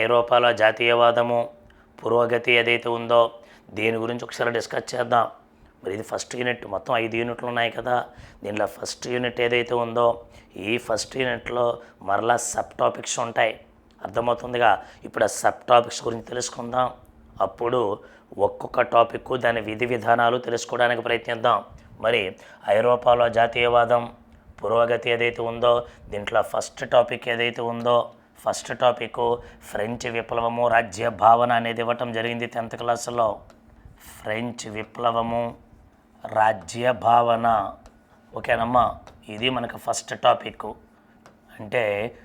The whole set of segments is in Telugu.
ఐరోపాలో జాతీయవాదము పురోగతి ఏదైతే ఉందో దీని గురించి ఒకసారి డిస్కస్ చేద్దాం. మరి ఇది ఫస్ట్ యూనిట్. మొత్తం ఐదు యూనిట్లు ఉన్నాయి కదా. దీనిలో ఫస్ట్ యూనిట్ ఏదైతే ఉందో ఈ ఫస్ట్ యూనిట్లో మరలా సబ్ టాపిక్స్ ఉంటాయి. అర్థమవుతుందిగా? ఇప్పుడు ఆ సబ్ టాపిక్స్ గురించి తెలుసుకుందాం. అప్పుడు ఒక్కొక్క టాపిక్ దాని విధి విధానాలు తెలుసుకోవడానికి ప్రయత్నిద్దాం. మరి ఐరోపాలో జాతీయవాదం పురోగతి ఏదైతే ఉందో దీంట్లో ఫస్ట్ టాపిక్ ఏదైతే ఉందో ఫస్ట్ టాపిక్ ఫ్రెంచ్ విప్లవము రాజ్య భావన అనేది ఇవ్వటం జరిగింది టెన్త్ క్లాసులో. ఫ్రెంచ్ విప్లవము రాజ్య భావన. ఓకేనమ్మా? ఇది మనకు ఫస్ట్ టాపిక్. అంటే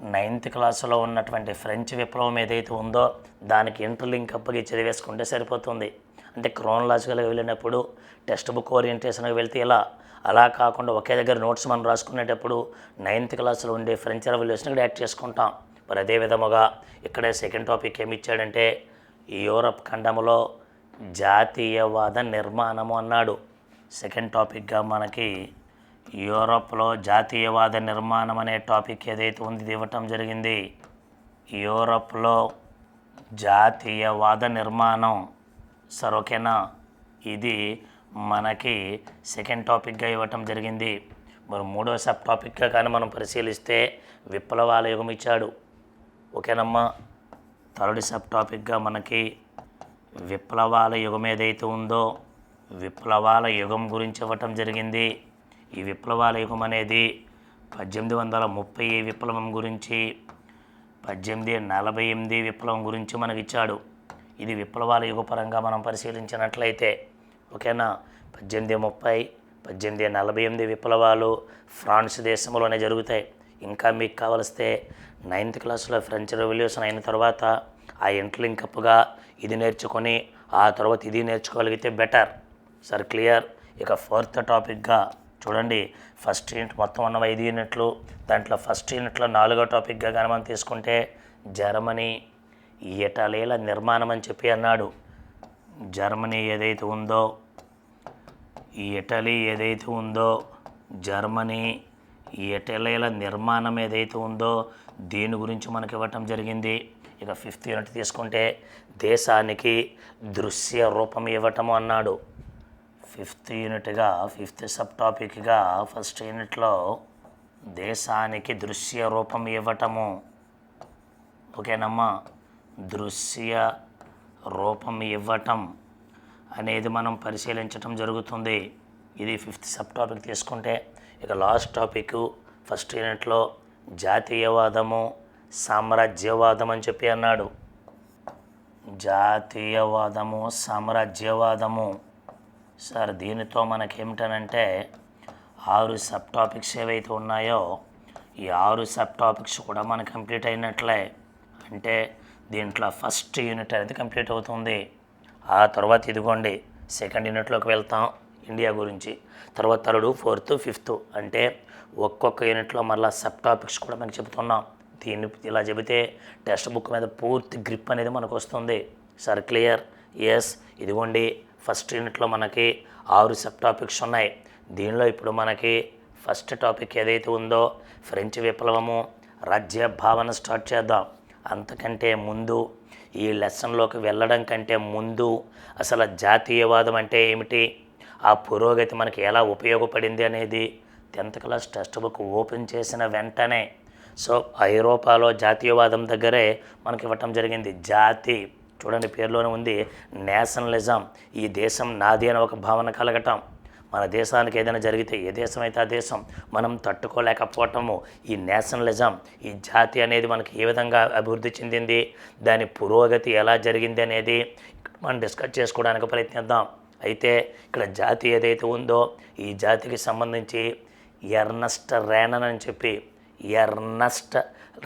నైన్త్ క్లాసులో ఉన్నటువంటి ఫ్రెంచ్ విప్లవం ఏదైతే ఉందో దానికి ఇంటర్లింక్ అప్పగి చదివేసుకుంటే సరిపోతుంది. అంటే క్రోనలాజికల్గా వెళ్ళినప్పుడు టెక్స్ట్ బుక్ ఓరియంటేషన్కి వెళ్తే ఇలా అలా కాకుండా ఒకే దగ్గర నోట్స్ మనం రాసుకునేటప్పుడు నైన్త్ క్లాస్లో ఉండే ఫ్రెంచ్ రెవల్యూషన్ కూడా యాడ్ చేసుకుంటాం. మరి అదే విధముగా ఇక్కడే సెకండ్ టాపిక్ ఏమి ఇచ్చాడంటే యూరప్ ఖండములో జాతీయవాద నిర్మాణము అన్నాడు. సెకండ్ టాపిక్గా మనకి యూరప్లో జాతీయవాద నిర్మాణం అనే టాపిక్ ఏదైతే ఉంది ఇది ఇవ్వటం జరిగింది. యూరోప్లో జాతీయవాద నిర్మాణం సార్ ఓకేనా? ఇది మనకి సెకండ్ టాపిక్గా ఇవ్వటం జరిగింది. మరి మూడో సబ్ టాపిక్గా కానీ మనం పరిశీలిస్తే విప్లవాల యుగం ఇచ్చాడు. ఓకేనమ్మా? థర్డ్ సబ్ టాపిక్గా మనకి విప్లవాల యుగం ఏదైతే ఉందో విప్లవాల యుగం గురించి ఇవ్వటం జరిగింది. ఈ విప్లవాల యుగం అనేది పద్దెనిమిది వందల ముప్పై విప్లవం గురించి పద్దెనిమిది నలభై ఎనిమిది విప్లవం గురించి మనకి ఇచ్చాడు. ఇది విప్లవాల యుగపరంగా మనం పరిశీలించినట్లయితే ఓకేనా? పద్దెనిమిది ముప్పై పద్దెనిమిది నలభై ఎనిమిది విప్లవాలు ఫ్రాన్స్ దేశంలోనే జరుగుతాయి. ఇంకా మీకు కావలిస్తే నైన్త్ క్లాస్లో ఫ్రెంచ్ రెవల్యూషన్ అయిన తర్వాత ఆ ఇంటర్లింక్ అప్గా ఇది నేర్చుకొని ఆ తర్వాత ఇది నేర్చుకోగలిగితే బెటర్. Sir clear? ఇక ఫోర్త్ టాపిక్గా చూడండి. ఫస్ట్ యూనిట్ మొత్తం ఉన్న ఐదు యూనిట్లు దాంట్లో ఫస్ట్ యూనిట్లో నాలుగో టాపిక్గా కానీ మనం తీసుకుంటే జర్మనీ ఇటలీల నిర్మాణం అని చెప్పి అన్నాడు. జర్మనీ ఏదైతే ఉందో ఇటలీ ఏదైతే ఉందో జర్మనీ ఈ ఇటలీల నిర్మాణం ఏదైతే ఉందో దీని గురించి మనకి ఇవ్వటం జరిగింది. ఇక ఫిఫ్త్ యూనిట్ తీసుకుంటే దేశానికి దృశ్య రూపం ఇవ్వటము అన్నాడు. ఫిఫ్త్ యూనిట్గా ఫిఫ్త్ సబ్ టాపిక్గా ఫస్ట్ యూనిట్లో దేశానికి దృశ్య రూపం ఇవ్వటము. ఓకేనమ్మా? దృశ్య రూపం ఇవ్వటం అనేది మనం పరిశీలించటం జరుగుతుంది. ఇది ఫిఫ్త్ సబ్ టాపిక్ తీసుకుంటే ఇక లాస్ట్ టాపిక్ ఫస్ట్ యూనిట్లో జాతీయవాదము సామ్రాజ్యవాదం అని చెప్పి అన్నాడు. జాతీయవాదము సామ్రాజ్యవాదము. సార్ దీనితో మనకేమిటనంటే ఆరు సబ్ టాపిక్స్ ఏవైతే ఉన్నాయో ఈ ఆరు సబ్ టాపిక్స్ కూడా మనకు కంప్లీట్ అయినట్లే. అంటే దీంట్లో ఫస్ట్ యూనిట్ అనేది కంప్లీట్ అవుతుంది. ఆ తర్వాత ఇదిగోండి సెకండ్ యూనిట్లోకి వెళ్తాం ఇండియా గురించి. తర్వాత థర్డ్ ఫోర్త్ ఫిఫ్త్ అంటే ఒక్కొక్క యూనిట్లో మళ్ళీ సబ్ టాపిక్స్ కూడా మనకి చెబుతున్నాం. దీన్ని ఇలా చెబితే టెక్స్ట్ బుక్ మీద పూర్తి గ్రిప్ అనేది మనకు వస్తుంది. Sir clear? ఎస్ ఇదిగోండి ఫస్ట్ యూనిట్లో మనకి ఆరు సబ్ టాపిక్స్ ఉన్నాయి. దీనిలో ఇప్పుడు మనకి ఫస్ట్ టాపిక్ ఏదైతే ఉందో ఫ్రెంచ్ విప్లవము రాజ్య భావన స్టార్ట్ చేద్దాం. అంతకంటే ముందు ఈ లెసన్లోకి వెళ్ళడం కంటే ముందు అసలు జాతీయవాదం అంటే ఏమిటి? ఆ పురోగతి మనకి ఎలా ఉపయోగపడింది అనేది tenth class text book open చేసిన వెంటనే సో ఐరోపాలో జాతీయవాదం దగ్గరే మనకి ఇవ్వటం జరిగింది. జాతి చూడండి పేరులోనే ఉంది నేషనలిజం ఈ దేశం నాది అని ఒక భావన కలగటం. మన దేశానికి ఏదైనా జరిగితే ఏ దేశం అయితే ఆ దేశం మనం తట్టుకోలేకపోవటము ఈ నేషనలిజం ఈ జాతి అనేది మనకి ఏ విధంగా అభివృద్ధి చెందింది దాని పురోగతి ఎలా జరిగింది అనేది మనం డిస్కస్ చేసుకోవడానికి ప్రయత్నిద్దాం. అయితే ఇక్కడ జాతి ఏదైతే ఉందో ఈ జాతికి సంబంధించి ఎర్నస్ట్ రేనన్ అని చెప్పి ఎర్నస్ట్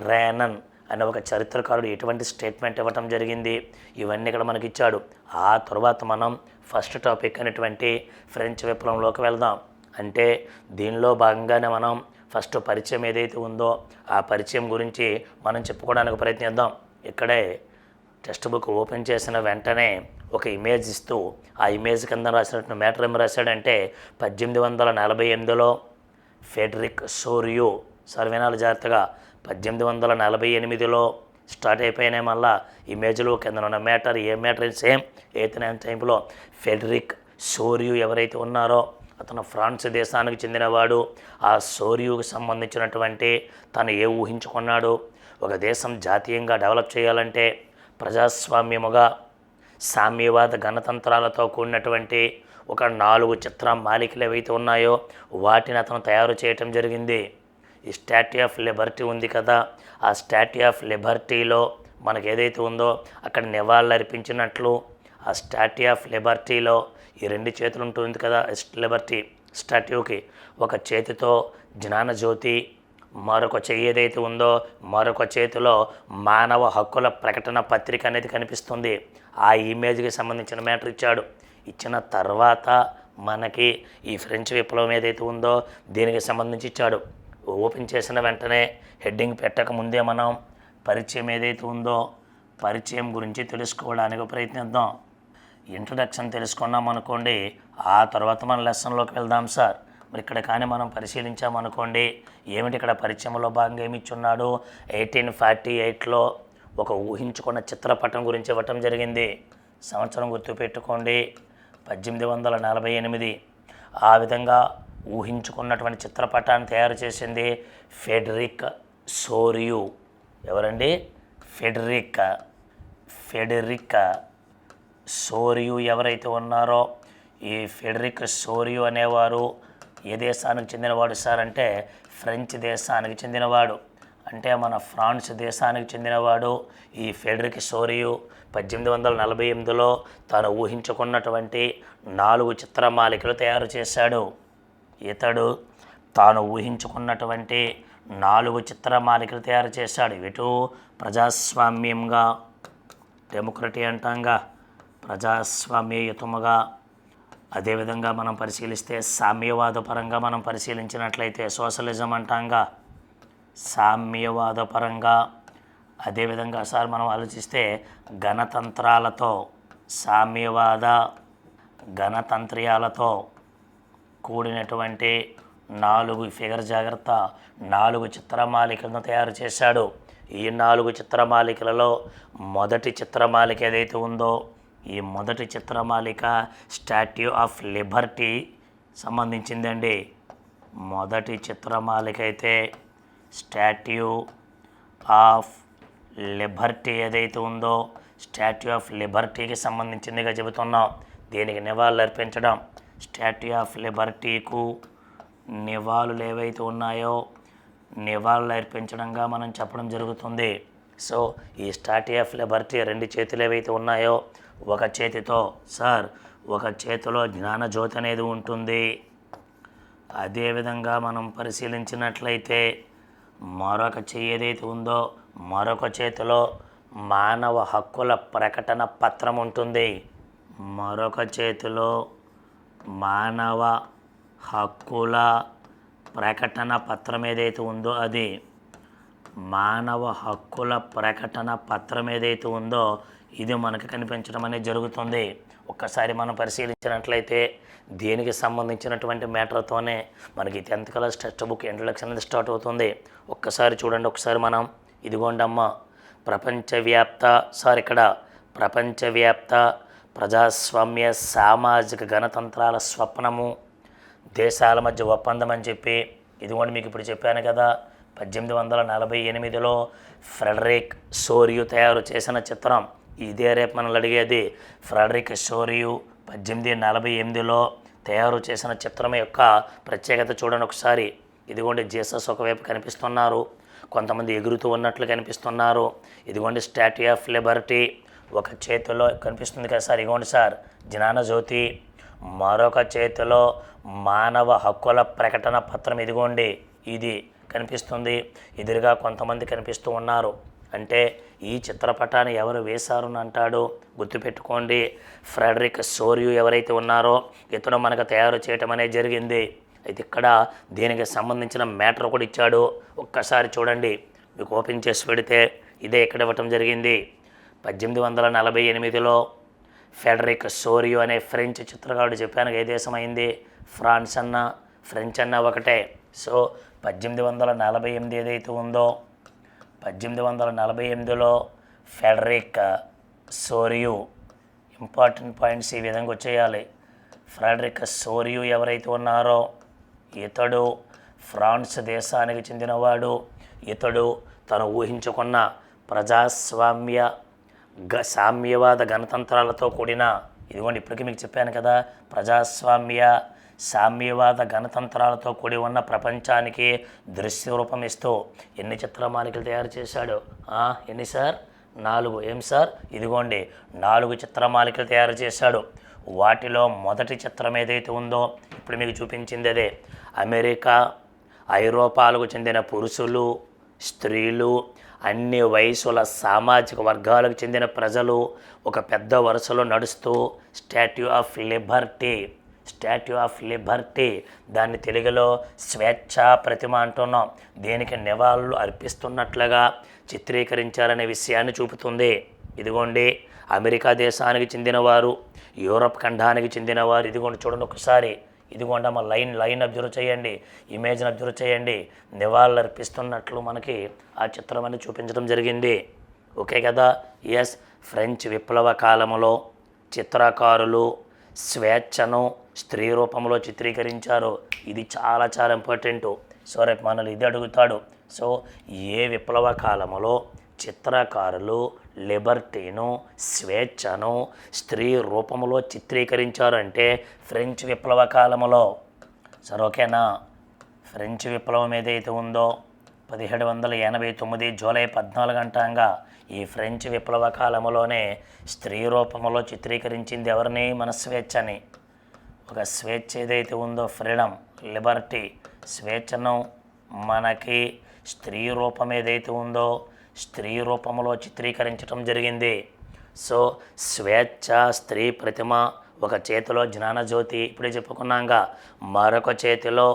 రేనన్ అనే ఒక చరిత్రకారుడు ఎటువంటి స్టేట్మెంట్ ఇవ్వటం జరిగింది? ఇవన్నీ ఇక్కడ మనకి ఇచ్చాడు. ఆ తర్వాత మనం ఫస్ట్ టాపిక్ అనేటువంటి ఫ్రెంచ్ విప్లవంలోకి వెళ్దాం. అంటే దీనిలో భాగంగానే మనం ఫస్ట్ పరిచయం ఏదైతే ఉందో ఆ పరిచయం గురించి మనం చెప్పుకోవడానికి ప్రయత్నిద్దాం. ఇక్కడే టెక్స్ట్ బుక్ ఓపెన్ చేసిన వెంటనే ఒక ఇమేజ్ ఇస్తూ ఆ ఇమేజ్ కింద రాసినట్టు మ్యాటర్ ఏం రాశాడంటే పద్దెనిమిది వందల నలభై ఎనిమిదిలో ఫెడరిక్ సోరియో. సర్వేనాలు జాగ్రత్తగా. పద్దెనిమిది వందల నలభై ఎనిమిదిలో స్టార్ట్ అయిపోయినాయి మళ్ళా. ఇమేజ్లో కింద ఉన్న మ్యాటర్ ఏ మ్యాటర్ సేమ్. ఎయిత్ నైన్ టైంలో ఫెడరిక్ సోరియు ఎవరైతే ఉన్నారో అతను ఫ్రాన్స్ దేశానికి చెందినవాడు. ఆ సోర్యుకు సంబంధించినటువంటి తను ఏ ఊహించుకున్నాడు? ఒక దేశం జాతీయంగా డెవలప్ చేయాలంటే ప్రజాస్వామ్యముగా సామ్యవాద గణతంత్రాలతో కూడినటువంటి ఒక నాలుగు చిత్ర మాలికలు ఏవైతే ఉన్నాయో వాటిని అతను తయారు చేయటం జరిగింది. ఈ స్టాట్యూ ఆఫ్ లిబర్టీ ఉంది కదా ఆ స్టాట్యూ ఆఫ్ లిబర్టీలో మనకు ఏదైతే ఉందో అక్కడ నివాళులు అర్పించినట్లు ఆ స్టాట్యూ ఆఫ్ లిబర్టీలో ఈ రెండు చేతులు ఉంటుంది కదా లిబర్టీ స్టాట్యూకి. ఒక చేతితో జ్ఞానజ్యోతి మరొక చెయ్యి ఏదైతే ఉందో మరొక చేతిలో మానవ హక్కుల ప్రకటన పత్రిక అనేది కనిపిస్తుంది. ఆ ఇమేజ్కి సంబంధించిన మ్యాటర్ ఇచ్చాడు. ఇచ్చిన తర్వాత మనకి ఈ ఫ్రెంచ్ విప్లవం ఏదైతే ఉందో దీనికి సంబంధించి ఇచ్చాడు. ఓపెన్ చేసిన వెంటనే హెడ్డింగ్ పెట్టక ముందే మనం పరిచయం ఏదైతే ఉందో పరిచయం గురించి తెలుసుకోవడానికి ప్రయత్నిద్దాం. ఇంట్రడక్షన్ తెలుసుకున్నాం అనుకోండి ఆ తర్వాత మన లెసన్లోకి వెళ్దాం సార్. మరి ఇక్కడ కానీ మనం పరిశీలించామనుకోండి ఏమిటి ఇక్కడ పరిచయంలో భాగంగా ఏమి ఇచ్చున్నాడు? ఎయిటీన్ ఫార్టీ ఎయిట్లో ఒక ఊహించుకున్న చిత్రపటం గురించి ఇవ్వటం జరిగింది. సంవత్సరం గుర్తుపెట్టుకోండి పద్దెనిమిది వందల నలభై ఎనిమిది. ఆ విధంగా ఊహించుకున్నటువంటి చిత్రపటాన్ని తయారు చేసింది ఫెడరిక్ సోరియు. ఎవరండి? ఫెడరిక్. ఫెడరిక్ సోరియు ఎవరైతే ఉన్నారో ఈ ఫెడరిక్ సోరియు అనేవారు ఏ దేశానికి చెందినవాడు సార్ అంటే ఫ్రెంచ్ దేశానికి చెందినవాడు. అంటే మన ఫ్రాన్స్ దేశానికి చెందినవాడు ఈ ఫెడరిక్ సోరియు పద్దెనిమిది వందల నలభై ఎనిమిదిలో తాను ఊహించుకున్నటువంటి నాలుగు చిత్రమాలికలు తయారు చేశాడు. ఇతడు తాను ఊహించుకున్నటువంటి నాలుగు చిత్రమాలికలు తయారు చేశాడు. ఇటు ప్రజాస్వామ్యంగా డెమోక్రటీ అంటాంగా ప్రజాస్వామ్యయుతముగా అదేవిధంగా మనం పరిశీలిస్తే సామ్యవాద పరంగా మనం పరిశీలించినట్లయితే సోషలిజం అంటాంగా సామ్యవాద పరంగా అదేవిధంగా సార్ మనం ఆలోచిస్తే గణతంత్రాలతో సామ్యవాద గణతంత్ర్యాలతో కూడినటువంటి నాలుగు ఫిగర్ జాగ్రత్త నాలుగు చిత్రమాలికలను తయారు చేశాడు. ఈ నాలుగు చిత్రమాలికలలో మొదటి చిత్రమాలిక ఏదైతే ఉందో ఈ మొదటి చిత్రమాలిక స్టాట్యూ ఆఫ్ లిబర్టీ సంబంధించిందండి. మొదటి చిత్రమాలిక అయితే స్టాట్యూ ఆఫ్ లిబర్టీ ఏదైతే ఉందో స్టాట్యూ ఆఫ్ లిబర్టీకి సంబంధించిందిగా చెబుతున్నాం. దీనికి నివాళులు అర్పించడం స్టాట్యూ ఆఫ్ లిబర్టీకు నివాళులు ఏవైతే ఉన్నాయో నివాళులు అర్పించడంగా మనం చెప్పడం జరుగుతుంది. సో ఈ స్టాట్యూ ఆఫ్ లిబర్టీ రెండు చేతులు ఏవైతే ఉన్నాయో ఒక చేతితో సార్ ఒక చేతిలో జ్ఞానజ్యోతి అనేది ఉంటుంది. అదేవిధంగా మనం పరిశీలించినట్లయితే మరొక చెయ్యి ఏదైతే ఉందో మరొక చేతిలో మానవ హక్కుల ప్రకటన పత్రం ఉంటుంది. మరొక చేతిలో మానవ హక్కుల ప్రకటన పత్రం ఏదైతే ఉందో అది మానవ హక్కుల ప్రకటన పత్రం ఏదైతే ఉందో ఇది మనకు కనిపించడం అనేది జరుగుతుంది. ఒక్కసారి మనం పరిశీలించినట్లయితే దీనికి సంబంధించినటువంటి మ్యాటర్తోనే మనకి tenth class text book introduction అనేది స్టార్ట్ అవుతుంది. ఒక్కసారి చూడండి ఒకసారి మనం ఇదిగోండమ్మ ప్రపంచవ్యాప్త సార్ ఇక్కడ ప్రపంచవ్యాప్త ప్రజాస్వామ్య సామాజిక గణతంత్రాల స్వప్నము దేశాల మధ్య ఒప్పందం అని చెప్పి ఇదిగోండి మీకు ఇప్పుడు చెప్పాను కదా పద్దెనిమిది వందల నలభై ఎనిమిదిలో ఫ్రెడరిక్ సోరియు తయారు చేసిన చిత్రం. ఇదే రేపు మనల్ని అడిగేది. ఫ్రెడరిక్ సోరియు పద్దెనిమిది నలభై ఎనిమిదిలో తయారు చేసిన చిత్రం యొక్క ప్రత్యేకత చూడండి ఒకసారి. ఇదిగోండి జీసస్ ఒకవైపు కనిపిస్తున్నారు. కొంతమంది ఎగురుతూ ఉన్నట్లు కనిపిస్తున్నారు. ఇదిగోండి స్టాట్యూ ఆఫ్ లిబర్టీ ఒక చేతిలో కనిపిస్తుంది కదా సార్ ఇదిగోండి సార్ జ్ఞానజ్యోతి మరొక చేతిలో మానవ హక్కుల ప్రకటన పత్రం ఇదిగోండి ఇది కనిపిస్తుంది. ఎదురుగా కొంతమంది కనిపిస్తూ ఉన్నారు. అంటే ఈ చిత్రపటాన్ని ఎవరు వేశారు అని అంటాడు గుర్తుపెట్టుకోండి. ఫ్రెడరిక్ సోరియు ఎవరైతే ఉన్నారో ఇతను మనకు తయారు చేయటం అనేది జరిగింది. అయితే ఇక్కడ దీనికి సంబంధించిన మ్యాటర్ కూడా ఇచ్చాడు. ఒక్కసారి చూడండి మీకు ఓపెన్ చేసి పెడితే ఇదే ఇక్కడ ఇవ్వటం జరిగింది. పద్దెనిమిది వందల నలభై ఎనిమిదిలో ఫెడరిక్ సోరియో అనే ఫ్రెంచ్ చిత్రకారుడు చెప్పాను ఏ దేశం అయింది ఫ్రాన్స్ అన్న ఫ్రెంచ్ అన్న ఒకటే. సో పద్దెనిమిది వందల నలభై ఎనిమిది ఏదైతే ఉందో పద్దెనిమిది వందల నలభై ఎనిమిదిలో ఫెడరిక్ సోరియు ఇంపార్టెంట్ పాయింట్స్ ఈ విధంగా వచ్చేయాలి. ఫ్రెడరిక్ సోరియు ఎవరైతే ఉన్నారో ఇతడు ఫ్రాన్స్ దేశానికి చెందినవాడు. ఇతడు తను ఊహించుకున్న ప్రజాస్వామ్య సామ్యవాద గణతంత్రాలతో కూడిన ఇదిగోండి ఇప్పటికీ మీకు చెప్పాను కదా ప్రజాస్వామ్య సామ్యవాద గణతంత్రాలతో కూడి ఉన్న ప్రపంచానికి దృశ్య రూపం ఇస్తూ ఎన్ని చిత్రమాలికలు తయారు చేశాడు? ఎన్ని సార్? నాలుగు. ఏం సార్? ఇదిగోండి నాలుగు చిత్రమాలికలు తయారు చేశాడు. వాటిలో మొదటి చిత్రం ఏదైతే ఉందో ఇప్పుడు మీకు చూపించింది అదే. అమెరికా ఐరోపాలకు చెందిన పురుషులు స్త్రీలు అన్ని వయసుల సామాజిక వర్గాలకు చెందిన ప్రజలు ఒక పెద్ద వరుసలో నడుస్తూ statue of liberty statue of liberty. దాన్ని తెలుగులో స్వేచ్ఛా ప్రతిమ అంటున్నాం. దేనికి నివాళులు అర్పిస్తున్నట్లుగా చిత్రీకరించారనే విషయాన్ని చూపుతుంది. ఇదిగోండి అమెరికా దేశానికి చెందినవారు యూరప్ ఖండానికి చెందినవారు. ఇదిగోండి చూడండి ఒకసారి. ఇదిగోండి అమ్మ లైన్ లైన్ అబ్జర్వ్ చేయండి ఇమేజ్ని అబ్జర్వ్ చేయండి నివాళులర్పిస్తున్నట్లు మనకి ఆ చిత్రం అని చూపించడం జరిగింది. ఓకే కదా? ఎస్ ఫ్రెంచ్ విప్లవ కాలంలో చిత్రకారులు స్వేచ్ఛను స్త్రీ రూపంలో చిత్రీకరించారు. ఇది చాలా చాలా ఇంపార్టెంట్. సో రేపు మనల్ని ఇది అడుగుతాడు. సో ఏ విప్లవ కాలంలో చిత్రకారులు లిబర్టీను స్వేచ్ఛను స్త్రీ రూపంలో చిత్రీకరించారు అంటే ఫ్రెంచ్ విప్లవ కాలంలో సరే ఓకేనా? ఫ్రెంచ్ విప్లవం ఏదైతే ఉందో పదిహేడు వందల ఎనభై తొమ్మిది జూలై పద్నాలుగు అంటాంగా ఈ ఫ్రెంచ్ విప్లవ కాలంలోనే స్త్రీ రూపంలో చిత్రీకరించింది ఎవరిని? మన స్వేచ్ఛని. ఒక స్వేచ్ఛ ఏదైతే ఉందో ఫ్రీడమ్ లిబర్టీ స్వేచ్ఛను మనకి స్త్రీ రూపం ఏదైతే ఉందో స్త్రీ రూపంలో చిత్రీకరించడం జరిగింది. సో స్వేచ్ఛ స్త్రీ ప్రతిమ ఒక చేతిలో జ్ఞానజ్యోతి ఇప్పుడే చెప్పుకున్నాగా మరొక చేతిలో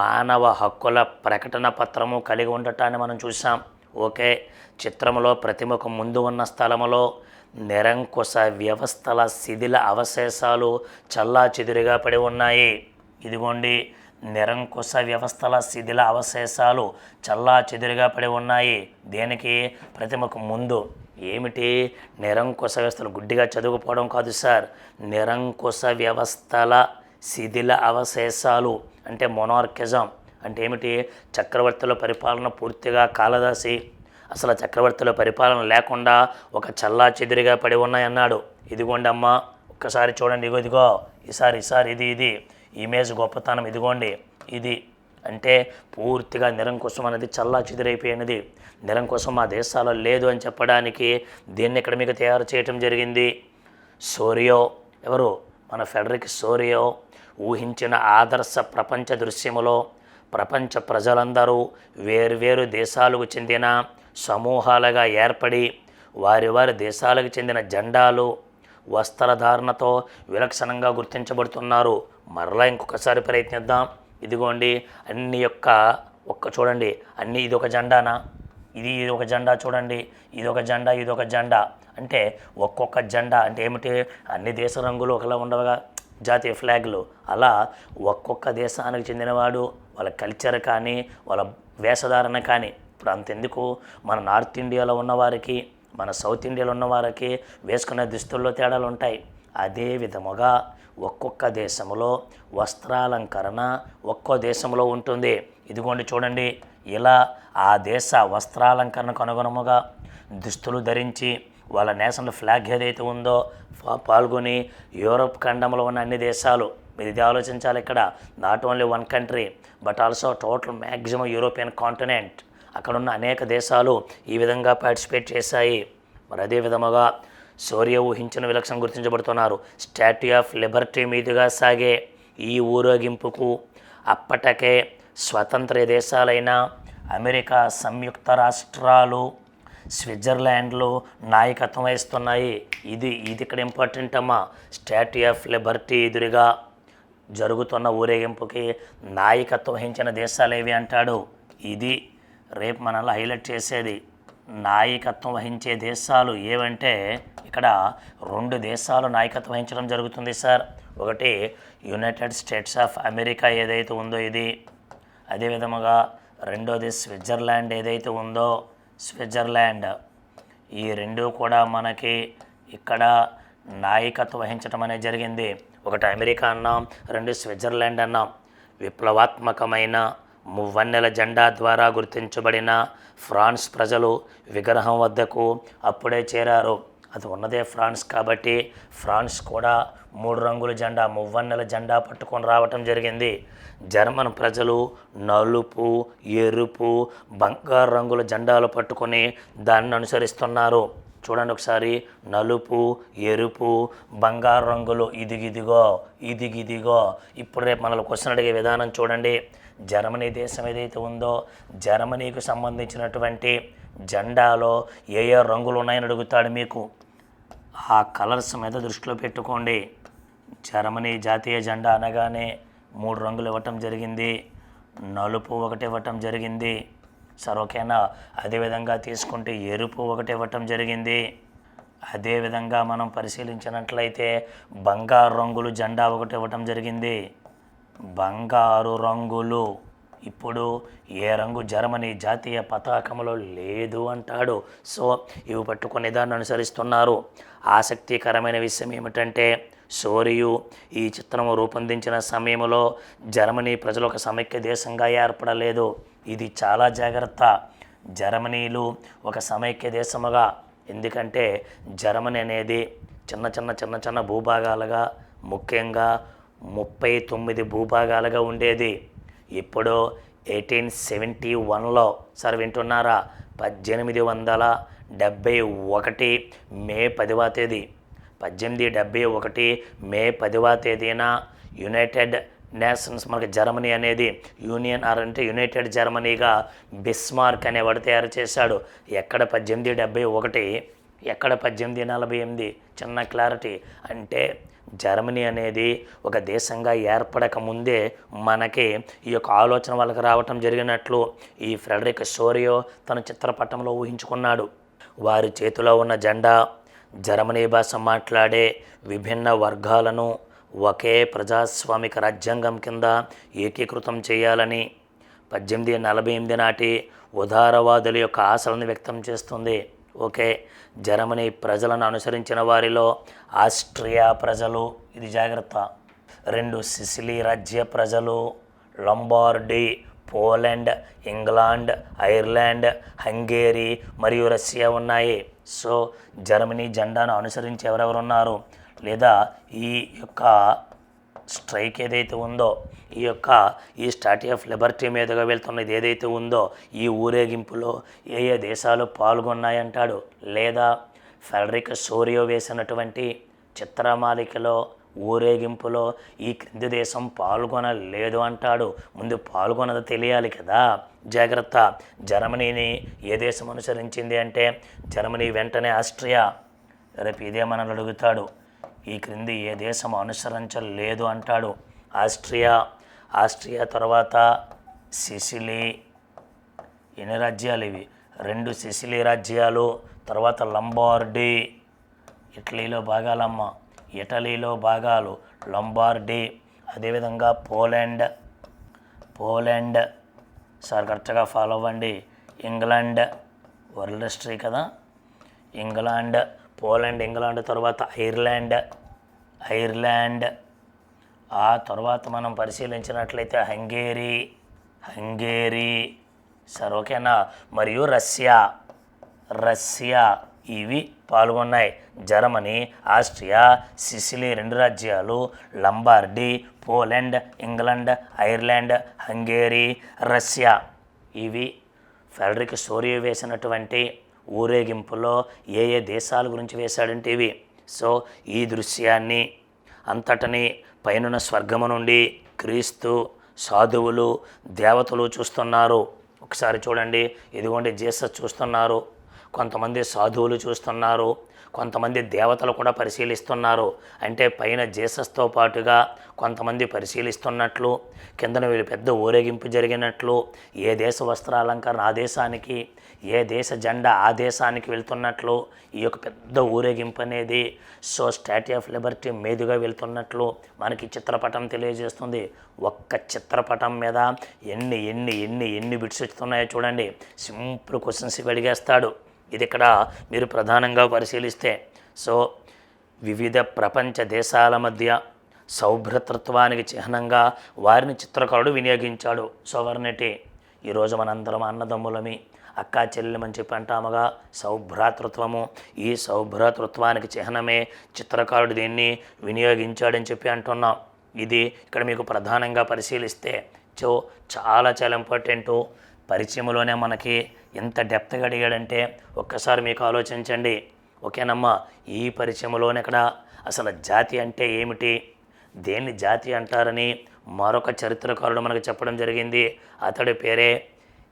మానవ హక్కుల ప్రకటన పత్రము కలిగి ఉండటాన్ని మనం చూసాం ఓకే చిత్రంలో ప్రతిమకు ముందు ఉన్న స్థలములో నిరంకుశ వ్యవస్థల శిథిల అవశేషాలు చల్లా చెదురుగా పడి ఉన్నాయి. ఇదిగోండి నిరంకుశ వ్యవస్థల శిథిల అవశేషాలు చల్లా చెదురుగా పడి ఉన్నాయి. దేనికి? ప్రతిమకు ముందు. ఏమిటి? నిరంకుశ వ్యవస్థలు గుడ్డిగా చదువుకోవడం కాదు సార్. నిరంకుశ వ్యవస్థల శిథిల అవశేషాలు అంటే మొనార్కిజం అంటే ఏమిటి? చక్రవర్తుల పరిపాలన పూర్తిగా కాలదాసి. అసలు చక్రవర్తుల పరిపాలన లేకుండా ఒక చల్లా చెదిరిగా పడి ఉన్నాయన్నాడు. ఇదిగోండి అమ్మా ఒక్కసారి చూడండి ఇగో ఇదిగో. ఈసారి ఈసారి ఇది ఇది. ఇమేజ్ గొప్పతనం. ఇదిగోండి ఇది అంటే పూర్తిగా నిరంకుశం అనేది చల్లా చెదిరైపోయినది. నిరంకుశం మా దేశాల్లో లేదు అని చెప్పడానికి దీన్ని ఇక్కడ మీకు తయారు చేయటం జరిగింది. సోరియో ఎవరు? మన ఫెడరిక్ సోరియో ఊహించిన ఆదర్శ ప్రపంచ దృశ్యములో ప్రపంచ ప్రజలందరూ వేర్వేరు దేశాలకు చెందిన సమూహాలుగా ఏర్పడి వారి వారి దేశాలకు చెందిన జెండాలు వస్త్రధారణతో విలక్షణంగా గుర్తించబడుతున్నారు. మరలా ఇంకొకసారి ప్రయత్నిద్దాం. ఇదిగోండి అన్ని యొక్క ఒక్క చూడండి అన్ని ఇది ఒక జెండానా? ఇది ఇది ఒక జెండా చూడండి ఇది ఒక జెండా ఇది ఒక జెండా. అంటే ఒక్కొక్క జెండా అంటే ఏమిటి? అన్ని దేశ రంగులు ఒకలా ఉండవగా జాతీయ ఫ్లాగ్లు. అలా ఒక్కొక్క దేశానికి చెందినవాడు వాళ్ళ కల్చర్ కానీ వాళ్ళ వేషధారణ కానీ ఇప్పుడు అంతెందుకు? మన నార్త్ ఇండియాలో ఉన్నవారికి మన సౌత్ ఇండియాలో ఉన్నవారికి వేసుకునే దుస్తుల్లో తేడాలు ఉంటాయి అదే విధముగా ఒక్కొక్క దేశంలో వస్త్రాలంకరణ ఒక్కో దేశంలో ఉంటుంది. ఇదిగోండి చూడండి. ఇలా ఆ దేశ వస్త్రాలంకరణకు అనుగుణముగా దుస్తులు ధరించి వాళ్ళ నేషనల్ ఫ్లాగ్ ఏదైతే ఉందో పాల్గొని యూరోప్ ఖండంలో ఉన్న అన్ని దేశాలు. మీరు ఇది ఆలోచించాలి ఇక్కడ. Not only one country but also total maximum European continent అక్కడ ఉన్న అనేక దేశాలు ఈ విధంగా పార్టిసిపేట్ చేశాయి. మరి అదే విధముగా సూర్య ఊహించిన విలక్షణ గుర్తించబడుతున్నారు. స్టాట్యూ ఆఫ్ లిబర్టీ మీదుగా సాగే ఈ ఊరేగింపుకు అప్పటికే స్వతంత్ర దేశాలైన అమెరికా సంయుక్త రాష్ట్రాలు స్విట్జర్లాండ్లో నాయకత్వం వహిస్తున్నాయి. ఇది ఇది ఇక్కడ ఇంపార్టెంట్ అమ్మా. స్టాట్యూ ఆఫ్ లిబర్టీ ఎదురుగా జరుగుతున్న ఊరేగింపుకి నాయకత్వం వహించిన దేశాలు ఏవి అంటాడు? ఇది రేపు మనల్ని హైలైట్ చేసేది. నాయకత్వం వహించే దేశాలు ఏవంటే ఇక్కడ రెండు దేశాలు నాయకత్వం వహించడం జరుగుతుంది సార్. ఒకటి యునైటెడ్ స్టేట్స్ ఆఫ్ అమెరికా ఏదైతే ఉందో ఇది అదే విధముగా రెండోది స్విట్జర్లాండ్ ఏదైతే ఉందో స్విట్జర్లాండ్. ఈ రెండు కూడా మనకి ఇక్కడ నాయకత్వం వహించడం అనేది జరిగింది. ఒకటి అమెరికా అన్నాం రెండు స్విట్జర్లాండ్ అన్నాం. విప్లవాత్మకమైన మువ్వన్నెల జెండా ద్వారా గుర్తించబడిన ఫ్రాన్స్ ప్రజలు విగ్రహం వద్దకు అప్పుడే చేరారు. అది ఉన్నదే ఫ్రాన్స్ కాబట్టి ఫ్రాన్స్ కూడా మూడు రంగుల జెండా మువ్వన్నెల జెండా పట్టుకొని రావటం జరిగింది. జర్మన్ ప్రజలు నలుపు ఎరుపు బంగారు రంగుల జెండాలు పట్టుకొని దాన్ని అనుసరిస్తున్నారు. చూడండి ఒకసారి నలుపు ఎరుపు బంగారు రంగులు. ఇదిగిదిగో ఇదిగిదిగో. ఇప్పుడు రేపు మనల్ని క్వశ్చన్ అడిగే విధానం చూడండి. జర్మనీ దేశం ఏదైతే ఉందో జర్మనీకి సంబంధించినటువంటి జెండాలో ఏ ఏ రంగులు ఉన్నాయని అడుగుతాడు మీకు. ఆ కలర్స్ మీద దృష్టిలో పెట్టుకోండి. జర్మనీ జాతీయ జెండా అనగానే మూడు రంగులు ఇవ్వటం జరిగింది. నలుపు ఒకటి ఇవ్వటం జరిగింది. సరే ఓకేనా అదేవిధంగా తీసుకుంటే ఎరుపు ఒకటి ఇవ్వటం జరిగింది. అదేవిధంగా మనం పరిశీలించినట్లయితే బంగారు రంగులు జెండా ఒకటి ఇవ్వటం జరిగింది. బంగారు రంగులు. ఇప్పుడు ఏ రంగు జర్మనీ జాతీయ పతాకంలో లేదు అంటాడు. సో ఇవి పట్టుకునే దాన్ని అనుసరిస్తున్నారు. ఆసక్తికరమైన విషయం ఏమిటంటే సోరియు ఈ చిత్రము రూపొందించిన సమయంలో జర్మనీ ప్రజలు ఒక సమైక్య దేశంగా ఏర్పడలేదు. ఇది చాలా జాగ్రత్త. జర్మనీలు ఒక సమైక్య దేశముగా. ఎందుకంటే జర్మనీ అనేది చిన్న చిన్న చిన్న చిన్న భూభాగాలుగా ముఖ్యంగా ముప్పై తొమ్మిది భూభాగాలుగా ఉండేది. ఇప్పుడు ఎయిటీన్ సెవెంటీ వన్లో సార్ వింటున్నారా? పద్దెనిమిది వందల డెబ్భై ఒకటి మే పదివ తేదీ. పద్దెనిమిది డెబ్భై ఒకటి మే పదివ తేదీన యునైటెడ్ నేషన్స్ మనకి జర్మనీ అనేది యూనియన్ ఆర్ అంటే యునైటెడ్ జర్మనీగా బిస్మార్క్ అనేవాడు తయారు చేశాడు. ఎక్కడ పద్దెనిమిది డెబ్భై ఒకటి ఎక్కడ పద్దెనిమిది నలభై ఎనిమిది? చిన్న క్లారిటీ. అంటే జర్మనీ అనేది ఒక దేశంగా ఏర్పడక ముందే మనకి ఈ యొక్క ఆలోచన వాళ్ళకి రావటం జరిగినట్లు ఈ ఫ్రెడరిక్ షోరియో తన చిత్రపటంలో ఊహించుకున్నాడు. వారి చేతిలో ఉన్న జెండా జర్మనీ భాష మాట్లాడే విభిన్న వర్గాలను ఒకే ప్రజాస్వామిక రాజ్యాంగం కింద ఏకీకృతం చేయాలని పద్దెనిమిది నలభై ఎనిమిది నాటి ఉదారవాదుల యొక్క ఆశలను వ్యక్తం చేస్తుంది. ఓకే. జర్మనీ ప్రజలను అనుసరించిన వారిలో ఆస్ట్రియా ప్రజలు ఇది జాగ్రత్త. రెండు సిసిలీ రాజ్య ప్రజలు Lombardy Poland England Ireland Hungary మరియు రష్యా ఉన్నాయి. సో జర్మనీ జెండాను అనుసరించి ఎవరెవరు ఉన్నారు లేదా ఈ యొక్క స్ట్రైక్ ఏదైతే ఉందో ఈ యొక్క ఈ స్టాట్యూ ఆఫ్ లిబర్టీ మీదుగా వెళ్తున్నది ఏదైతే ఉందో ఈ ఊరేగింపులో ఏ ఏ దేశాలు పాల్గొన్నాయంటాడు? లేదా ఫెడరిక్ సోరియో వేసినటువంటి చిత్రమాలికలో ఊరేగింపులో ఈ క్రింది దేశం పాల్గొనలేదు అంటాడు. ముందు పాల్గొనది తెలియాలి కదా. జాగ్రత్త. జర్మనీని ఏ దేశం అనుసరించింది అంటే జర్మనీ వెంటనే ఆస్ట్రియా. రేపు ఇదే మనల్ని అడుగుతాడు. ఈ క్రింది ఏ దేశం అనుసరించలేదు అంటాడు? ఆస్ట్రియా. ఆస్ట్రియా తర్వాత సిసిలీ. ఎన్ని రాజ్యాలు ఇవి? రెండు సిసిలీ రాజ్యాలు తర్వాత లంబార్డీ. ఇటలీలో భాగాలమ్మ. ఇటలీలో భాగాలు లంబార్డీ. అదేవిధంగా పోలాండ్. పోలాండ్. సార్ కరెక్ట్గా ఫాలో అవ్వండి. ఇంగ్లాండ్. వరల్డ్ హిస్టరీ కదా? ఇంగ్లాండ్. పోలాండ్ ఇంగ్లాండ్ తర్వాత ఐర్లాండ్. ఐర్లాండ్. ఆ తర్వాత మనం పరిశీలించినట్లయితే హంగేరీ హంగేరీ. సరే ఓకేనా మరియు రష్యా. రష్యా. ఇవి పాల్గొన్నాయి. జర్మనీ ఆస్ట్రియా సిసిలీ రెండు రాజ్యాలు Lombardy Poland England Ireland Hungary Russia. ఇవి ఫెడరిక్ సోరియో వేసినటువంటి ఊరేగింపులో ఏ ఏ దేశాల గురించి వేశాడంటే ఇవి. సో ఈ దృశ్యాన్ని అంతటని పైనున్న స్వర్గము నుండి క్రీస్తు సాధువులు దేవతలు చూస్తున్నారు. ఒకసారి చూడండి. ఇదిగోండి జీసస్ చూస్తున్నారు. కొంతమంది సాధువులు చూస్తున్నారు. కొంతమంది దేవతలు కూడా పరిశీలిస్తున్నారు. అంటే పైన జీసస్తో పాటుగా కొంతమంది పరిశీలిస్తున్నట్లు కిందన వీళ్ళు పెద్ద ఊరేగింపు జరిగినట్లు ఏ దేశ వస్త్రాలంకరణ ఆ దేశానికి ఏ దేశ జెండా ఆ దేశానికి వెళ్తున్నట్లు ఈ యొక్క పెద్ద ఊరేగింపు అనేది సో స్టాట్యూ ఆఫ్ లిబర్టీ మీదుగా వెళ్తున్నట్లు మనకి చిత్రపటం తెలియజేస్తుంది. ఒక్క చిత్రపటం మీద ఎన్ని ఎన్ని ఎన్ని ఎన్ని బిట్స్ వస్తున్నాయో చూడండి. సింపుల్ క్వశ్చన్స్ అడిగేస్తాడు. ఇది ఇక్కడ మీరు ప్రధానంగా పరిశీలిస్తే సో వివిధ ప్రపంచ దేశాల మధ్య సౌభ్రతృత్వానికి చిహ్నంగా వారిని చిత్రకారుడు వినియోగించాడు. సోవర్నిటీ ఈరోజు మనందరం అన్నదమ్ములమి అక్కా చెల్లెమని చెప్పి అంటాముగా సౌభ్రాతృత్వము. ఈ సౌభ్రాతృత్వానికి చిహ్నమే చిత్రకారుడు దీన్ని వినియోగించాడని చెప్పి అంటున్నాం. ఇది ఇక్కడ మీకు ప్రధానంగా పరిశీలిస్తే సో చాలా చాలా ఇంపార్టెంటు. పరిచయంలోనే మనకి ఎంత డెప్త్గా అడిగాడంటే ఒక్కసారి మీకు ఆలోచించండి. ఓకేనమ్మా ఈ పరిచయంలోనెక్కడ అసలు జాతి అంటే ఏమిటి? దేన్ని జాతి అంటారని మరొక చరిత్రకారుడు మనకు చెప్పడం జరిగింది. అతడి పేరే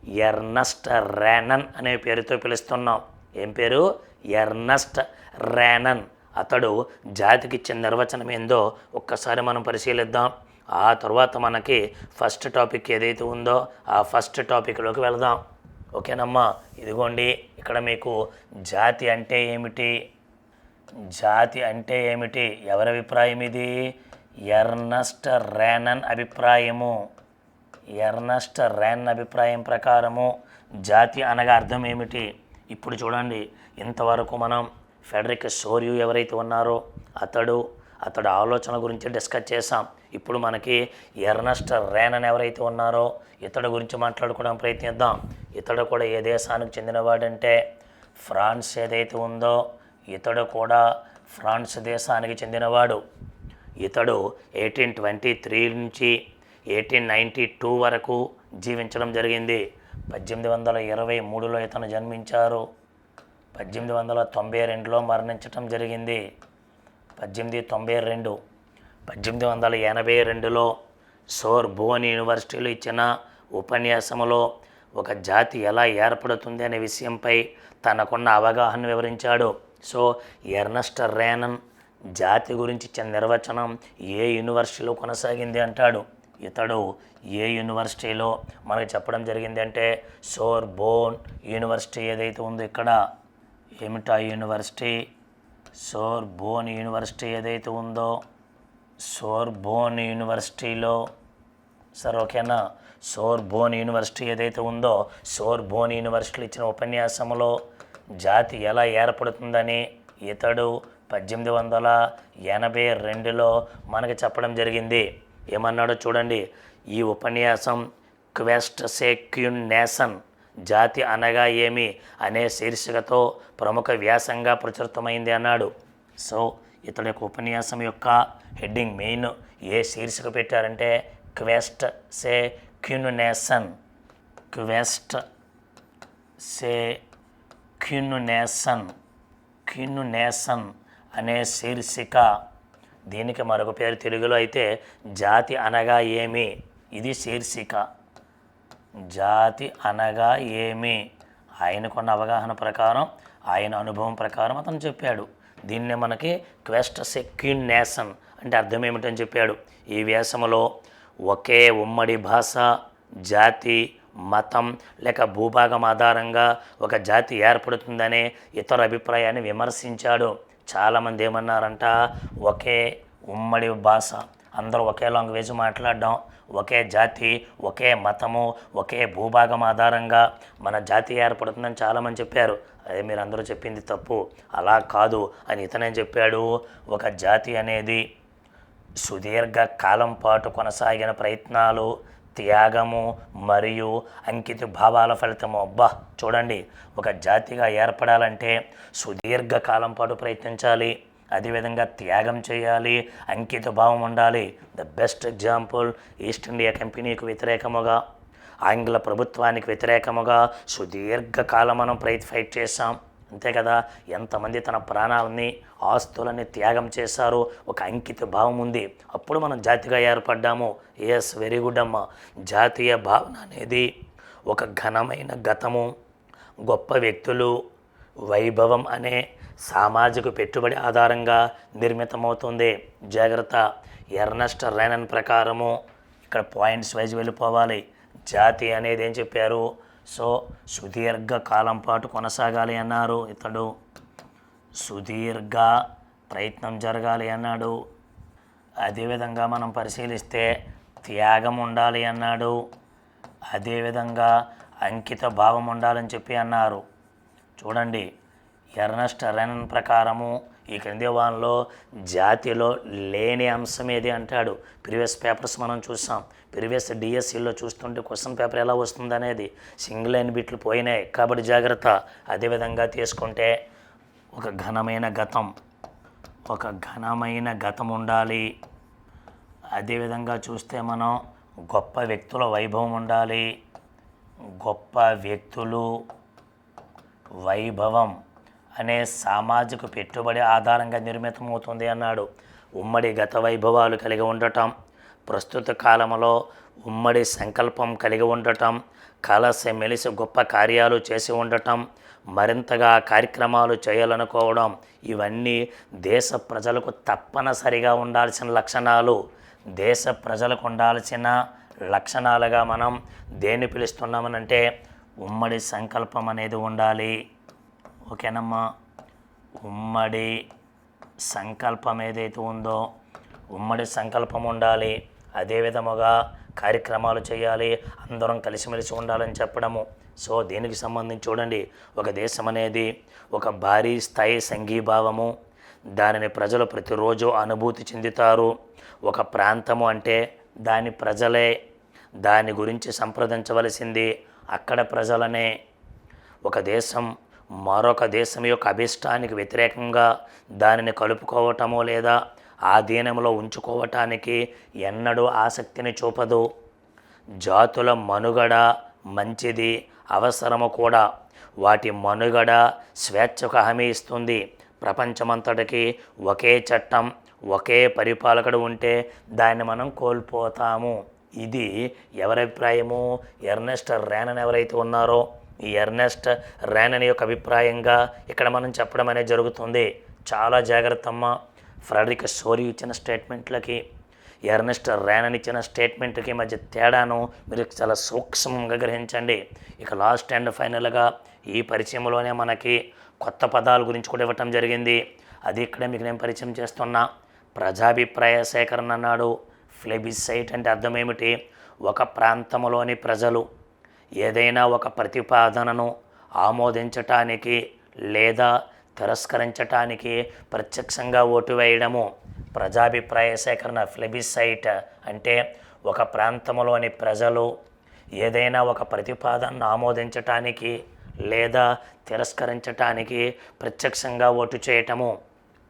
ఎర్నస్ట్ రేనన్ అనే పేరుతో పిలుస్తున్నాం. ఏం పేరు? Ernst Renan. అతడు జాతికి ఇచ్చిన నిర్వచనం ఏందో ఒక్కసారి మనం పరిశీలిద్దాం. ఆ తర్వాత మనకి ఫస్ట్ టాపిక్ ఏదైతే ఉందో ఆ ఫస్ట్ టాపిక్లోకి వెళదాం. ఓకేనమ్మా ఇదిగోండి ఇక్కడ మీకు జాతి అంటే ఏమిటి? జాతి అంటే ఏమిటి? ఎవరి అభిప్రాయం ఇది? ఎర్నస్ట్ రేనన్ అభిప్రాయము. ఎర్నస్ట్ రేన్ అభిప్రాయం ప్రకారము జాతి అనగా అర్థం ఏమిటి? ఇప్పుడు చూడండి ఇంతవరకు మనం ఫెడరిక్ సోరియు ఎవరైతే ఉన్నారో అతడు అతడు ఆలోచన గురించి డిస్కస్ చేసాం ఇప్పుడు మనకి ఎర్నస్ట్ రేన్ అని ఎవరైతే ఉన్నారో ఇతడు గురించి మాట్లాడుకోవడానికి ప్రయత్నిద్దాం. ఇతడు కూడా ఏ దేశానికి చెందినవాడంటే ఫ్రాన్స్ ఏదైతే ఉందో ఇతడు కూడా ఫ్రాన్స్ దేశానికి చెందినవాడు. ఇతడు ఎయిటీన్ ట్వంటీ త్రీ నుంచి ఎయిటీన్ నైంటీ టూ వరకు జీవించడం జరిగింది. పద్దెనిమిది వందల ఇరవై మూడులో ఇతను జన్మించారు. పద్దెనిమిది వందల తొంభై రెండులో మరణించటం జరిగింది. పద్దెనిమిది తొంభై రెండు పద్దెనిమిది వందల ఎనభై రెండులో సోర్ బోన్ యూనివర్సిటీలో ఇచ్చిన ఉపన్యాసములో ఒక జాతి ఎలా ఏర్పడుతుంది అనే విషయంపై తనకున్న అవగాహన వివరించాడు. సో ఎర్నస్ట్ రేనన్ జాతి గురించి ఇచ్చిన నిర్వచనం ఏ యూనివర్సిటీలో కొనసాగింది అంటాడు. ఇతడు ఏ యూనివర్సిటీలో మనకు చెప్పడం జరిగింది అంటే సోర్ బోన్ యూనివర్సిటీ ఏదైతే ఉందో ఇక్కడ ఏమిటా యూనివర్సిటీ? సోర్ బోన్ యూనివర్సిటీ ఏదైతే ఉందో సోర్ బోన్ యూనివర్సిటీలో సార్ ఓకేనా సోర్ బోన్ యూనివర్సిటీ ఏదైతే ఉందో సోర్బోన్ యూనివర్సిటీలో ఇచ్చిన ఉపన్యాసంలో జాతి ఎలా ఏర్పడుతుందని ఇతడు పద్దెనిమిది వందల ఎనభై రెండులో మనకి చెప్పడం జరిగింది. ఏమన్నాడో చూడండి. ఈ ఉపన్యాసం క్వెస్ట్ సెక్యున్ నేషన్ జాతి అనగా ఏమి అనే శీర్షికతో ప్రముఖ వ్యాసంగా ప్రచురితమైంది అన్నాడు. సో ఇతడి యొక్క ఉపన్యాసం యొక్క హెడ్డింగ్ మెయిన్ ఏ శీర్షిక పెట్టారంటే క్వెస్ట్ సే క్యునేషన్ క్వెస్ట్ సే క్యునేషన్ క్యునేషన్ అనే శీర్షిక. దీనికి మరొక పేరు తెలుగులో అయితే జాతి అనగా ఏమి? ఇది శీర్షిక. జాతి అనగా ఏమి? ఆయనకున్న అవగాహన ప్రకారం ఆయన అనుభవం ప్రకారం అతను చెప్పాడు. దీన్నే మనకి క్వెస్ట్ సెక్యూన్ నేషన్ అంటే అర్థం ఏమిటని చెప్పాడు. ఈ వ్యాసములో ఒకే ఉమ్మడి భాష జాతి మతం లేక భూభాగం ఆధారంగా ఒక జాతి ఏర్పడుతుందనే ఇతర అభిప్రాయాన్ని విమర్శించాడు. చాలామంది ఏమన్నారంట ఒకే ఉమ్మడి భాష. అందరూ ఒకే లాంగ్వేజ్ మాట్లాడడం. ఒకే జాతి ఒకే మతము ఒకే భూభాగం ఆధారంగా మన జాతి ఏర్పడుతుందని చాలామంది చెప్పారు. అదే మీరు అందరూ చెప్పింది తప్పు. అలా కాదు. అని ఇతనే చెప్పాడు? ఒక జాతి అనేది సుదీర్ఘ కాలం పాటు కొనసాగిన ప్రయత్నాలు త్యాగము మరియు అంకిత భావాల ఫలితము. అబ్బా! చూడండి. ఒక జాతిగా ఏర్పడాలంటే సుదీర్ఘ కాలం పాటు ప్రయత్నించాలి. అదేవిధంగా త్యాగం చేయాలి అంకిత భావం ఉండాలి. The best example East India కంపెనీకి వ్యతిరేకముగా ఆంగ్ల ప్రభుత్వానికి వ్యతిరేకముగా సుదీర్ఘకాలం మనం ప్రయత్ ఫైట్ చేశాం. అంతే కదా ఎంతమంది తన ప్రాణాలని ఆస్తులని త్యాగం చేశారు ఒక అంకిత భావం ఉంది. అప్పుడు మనం జాతిగా ఏర్పడ్డాము. ఎస్ వెరీ గుడ్ అమ్మ. జాతీయ భావన అనేది ఒక ఘనమైన గతము. గొప్ప వ్యక్తులు వైభవం అనే సామాజిక పెట్టుబడి ఆధారంగా నిర్మితమవుతుంది. జాగ్రత్త. ఎర్నస్ట్ రైనన్ ప్రకారము ఇక్కడ పాయింట్స్ వైజ్ వెళ్ళిపోవాలి. జాతి అనేది ఏం చెప్పారు? సో సుదీర్ఘ కాలం పాటు కొనసాగాలి అన్నారు ఇతడు. సుదీర్ఘ ప్రయత్నం జరగాలి అన్నాడు. అదేవిధంగా మనం పరిశీలిస్తే త్యాగం ఉండాలి అన్నాడు. అదేవిధంగా అంకిత భావం ఉండాలని చెప్పి అన్నారు. చూడండి. ఎర్నస్ట్ రెనన్ ప్రకారము ఈ క్రింది వాళ్ళలో జాతిలో లేని అంశం ఏది అంటాడు? ప్రీవియస్ పేపర్స్ మనం చూసాం. ప్రీవియస్ డిఎస్సిలో చూస్తుంటే క్వశ్చన్ పేపర్ ఎలా వస్తుంది అనేది? సింగిల్ లైన్ బిట్లు పోయినాయి. కాబట్టి జాగ్రత్త. అదేవిధంగా తీసుకుంటే ఒక ఘనమైన గతం. ఒక ఘనమైన గతం ఉండాలి. అదేవిధంగా చూస్తే మనం గొప్ప వ్యక్తుల వైభవం ఉండాలి. గొప్ప వ్యక్తులు వైభవం. అనే సామాజిక పెట్టుబడి ఆధారంగా నిర్మితమవుతుంది అన్నాడు. ఉమ్మడి గత వైభవాలు కలిగి ఉండటం ప్రస్తుత కాలంలో ఉమ్మడి సంకల్పం కలిగి ఉండటం కలసి మెలిసి గొప్ప కార్యాలు చేసి ఉండటం మరింతగా కార్యక్రమాలు చేయాలనుకోవడం ఇవన్నీ దేశ ప్రజలకు తప్పనిసరిగా ఉండాల్సిన లక్షణాలు. దేశ ప్రజలకు ఉండాల్సిన లక్షణాలుగా మనం దేన్ని పిలుస్తున్నామనంటే ఉమ్మడి సంకల్పం అనేది ఉండాలి. ఓకేనమ్మా. ఉమ్మడి సంకల్పం ఏదైతే ఉందో ఉమ్మడి సంకల్పం ఉండాలి. అదే విధముగా కార్యక్రమాలు చేయాలి. అందరం కలిసిమెలిసి ఉండాలని చెప్పడము. సో దీనికి సంబంధించి చూడండి. ఒక దేశం అనేది ఒక భారీ స్థాయి సంఘీభావము. దానిని ప్రజలు ప్రతిరోజు అనుభూతి చెందుతారు. ఒక ప్రాంతము అంటే దాని ప్రజలే దాని గురించి సంప్రదించవలసింది. అక్కడ ప్రజలనే ఒక దేశం మరొక దేశం యొక్క అభిష్టానికి వ్యతిరేకంగా దానిని కలుపుకోవటమో లేదా ఆధీనంలో ఉంచుకోవటానికి ఎన్నడూ ఆసక్తిని చూపదు. జాతుల మనుగడ మంచిది అవసరము కూడా. వాటి మనుగడ స్వేచ్ఛకు హామీ ఇస్తుంది. ప్రపంచమంతటికి ఒకే చట్టం ఒకే పరిపాలకుడు ఉంటే దాన్ని మనం కోల్పోతాము. ఇది ఎవరి అభిప్రాయము? ఎర్నెస్ట్ రేనన్ ఎవరైతే ఉన్నారో ఈ ఎర్నెస్ట్ అనే యొక్క అభిప్రాయంగా ఇక్కడ మనం చెప్పడం అనేది జరుగుతుంది. చాలా జాగ్రత్త అమ్మ ఫ్రెడరిక్ సోరీ ఇచ్చిన స్టేట్మెంట్లకి ఎర్నెస్ట్ ర్యానన్ ఇచ్చిన స్టేట్మెంట్కి మధ్య తేడాను మీరు చాలా సూక్ష్మంగా గ్రహించండి. ఇక లాస్ట్ అండ్ ఫైనల్గా ఈ పరిచయంలోనే మనకి కొత్త పదాల గురించి కూడా ఇవ్వటం జరిగింది. అది ఇక్కడే మీకు నేను పరిచయం చేస్తున్నా. ప్రజాభిప్రాయ సేకరణ అన్నాడు. ఫ్లెబిసైట్ అంటే అర్థం ఏమిటి? ఒక ప్రాంతంలోని ప్రజలు ఏదైనా ఒక ప్రతిపాదనను ఆమోదించటానికి లేదా తిరస్కరించటానికి ప్రత్యక్షంగా ఓటు వేయడము ప్రజాభిప్రాయ సేకరణ ఫ్లెబిసైట్ అంటే ఒక ప్రాంతంలోని ప్రజలు ఏదైనా ఒక ప్రతిపాదనను ఆమోదించటానికి లేదా తిరస్కరించటానికి ప్రత్యక్షంగా ఓటు చేయటము.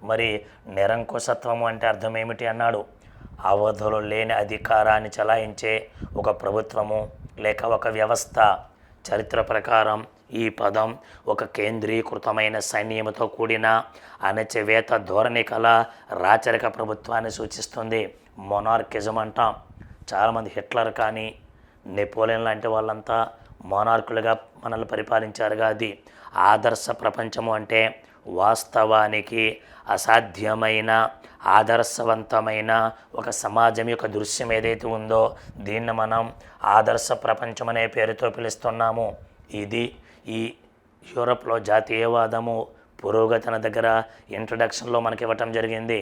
మరి నిరంకుశత్వము అంటే అర్థం ఏమిటి అన్నాడు. అవధులు లేని అధికారాన్ని చలాయించే ఒక ప్రభుత్వము లేక ఒక వ్యవస్థ చరిత్ర ప్రకారం ఈ పదం ఒక కేంద్రీకృతమైన సైన్యముతో కూడిన అణచివేత ధోరణి కల రాచరిక ప్రభుత్వాన్ని సూచిస్తుంది. మొనార్కిజం అంటాం. చాలామంది హిట్లర్ కానీ నెపోలియన్ లాంటి వాళ్ళంతా మోనార్కులుగా మనల్ని పరిపాలించారుగా అది. ఆదర్శ ప్రపంచము అంటే వాస్తవానికి అసాధ్యమైన ఆదర్శవంతమైన ఒక సమాజం యొక్క దృశ్యం ఏదైతే ఉందో దీన్ని మనం ఆదర్శ ప్రపంచం అనే పేరుతో పిలుస్తున్నాము. ఇది ఈ యూరప్లో జాతీయవాదము పురోగతన దగ్గర ఇంట్రడక్షన్లో మనకి ఇవ్వటం జరిగింది.